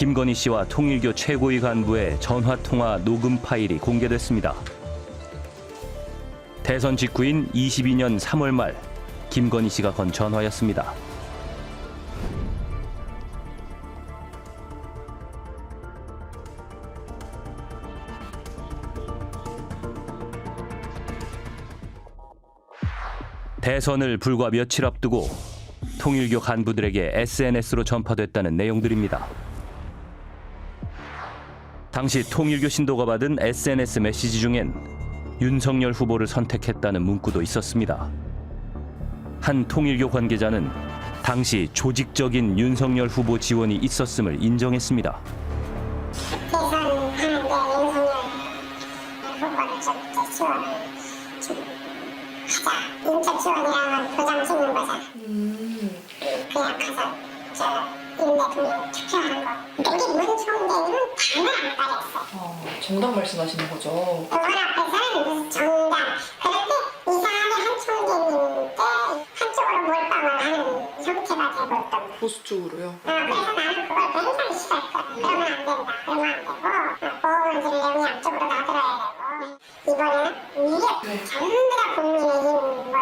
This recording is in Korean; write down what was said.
김건희 씨와 통일교 최고위 간부의 전화 통화 녹음 파일이 공개됐습니다. 대선 직후인 22년 3월 말 김건희 씨가 건 전화였습니다. 대선을 불과 며칠 앞두고 통일교 간부들에게 SNS로 전파됐다는 내용들입니다. 당시 통일교 신도가 받은 SNS 메시지 중엔 윤석열 후보를 선택했다는 문구도 있었습니다. 한 통일교 관계자는 당시 조직적인 윤석열 후보 지원이 있었음을 인정했습니다. 인적 지원이라면 도장 찍는 거잖아. 그냥 가서 대통령 투표하는 거. 근데 우리 문 총재님은 당을 안 가렸어. 어, 정답 말씀하시는 거죠. 문 앞에서는 무슨 정당. 그런데 이상하게 한 총재님께 한쪽으로 몰빵을 하는 형태가 돼버렸던 거야. 보수 쪽으로요. 어, 그래서 나는 그걸 굉장히 싫어했거든. 그러면 안 된다. 그러면 안 되고, 어, 보험을 들려면 양쪽으로 놔들어야 되고. 이번에는 위에 전부 다 국민의힘, 뭐